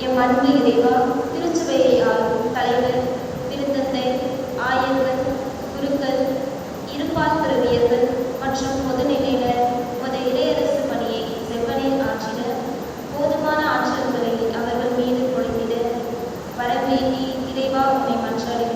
M அன்பு இறைவா திருச்சுவையை ஆளும் தலைவர் திருத்தந்தை ஆயர்கள் குருக்கள் இருபால் துறவியர்கள் மற்றும் பொதுநிலையினர் பொது இளையரசு பணியை செவ்வனில் ஆற்றிட போதுமான ஆற்றல்களை அவர்கள் மீது பொழுந்திட வரவேண்டி இறைவா உண்மை மன்றாடுகிறேன்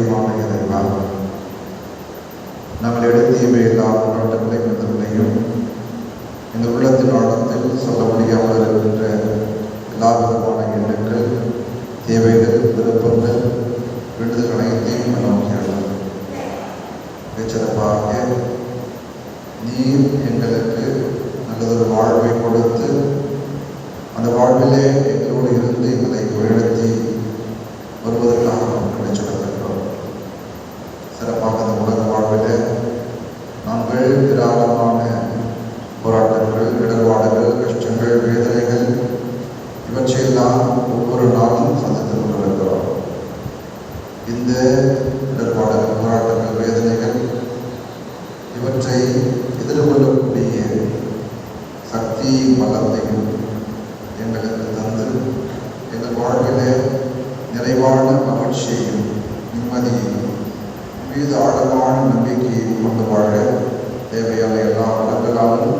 பிரியமானதெல்லாம் நாங்கள் எழுதியவை எல்லா போராட்டங்களையும் எதிர்மையும் இந்த உள்ளத்தின் ஆழத்தில் சொல்ல முடியாமல் இருக்கின்ற எல்லா விதமான எண்ணங்கள் தேவைகள் விருப்பங்கள் விடுதல்கள் அனைத்தையும் நோக்கியுள்ளது மிகச்சிறப்பாக நீர் எங்களுக்கு நல்லதொரு வாழ்வை கொடுத்து அந்த வாழ்விலே எங்கள் அன்பையும் பலத்தையும் எங்களுக்கு தந்து எங்கள் வாழ்க்கையிலே நிறைவான மகிழ்ச்சியையும் நிம்மதியையும் மீது ஆழமான நம்பிக்கையையும் கொண்டு வாழ தேவையான எல்லா வளங்களாலும்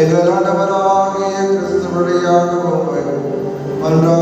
எங்கள் ஆண்டவராகிய கிறிஸ்துவழியாக மன்றா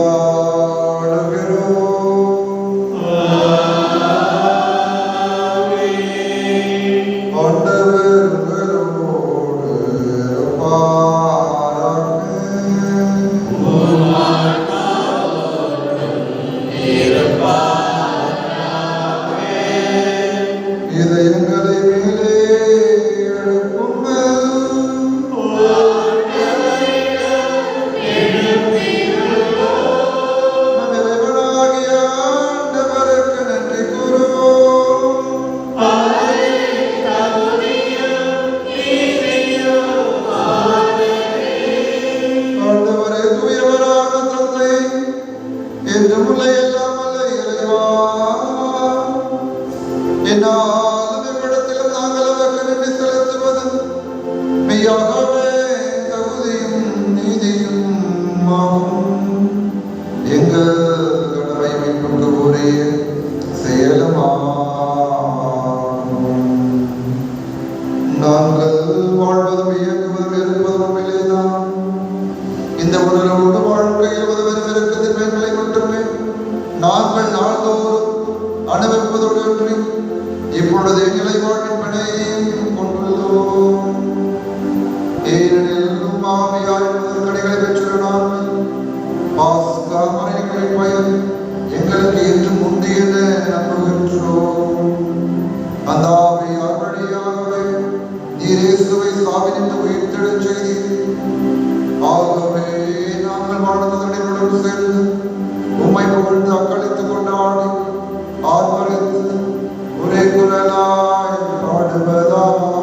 நாங்கள் நாள்தோறும் அனுபவிப்பதோடு இப்பொழுது நிலை வாழ்வின் பிணையும் கொண்டுள்ளோம். ஏனெனில் மாமியார் கடைகளை பெற்றுள்ள நாங்கள் பாஸ்கா மறைகளின் பயன் எங்களுக்கு என்று முந்தியன நம்புகின்றோம். அந்த ஆவியார் நீர் இயேசுவை சாவினின்று உயிர்த்தெழச் செய்தீர் ஆகவே நாங்கள் வாழ்ந்தவர்களுடன் சேர்ந்து கொண்டு அக்களித்துக் கொண்டாடி ஆர்வரித்து ஒரே குரலாய் பாடுவதாவது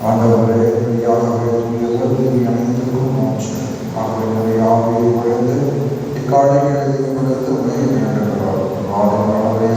ஆண்டவரே யாகவே தூயவர் நீ அனைத்துக்கும் மோட்சம் ஆகவே யாகவே குறைந்து இக்காலைகளை ஆண்டவரே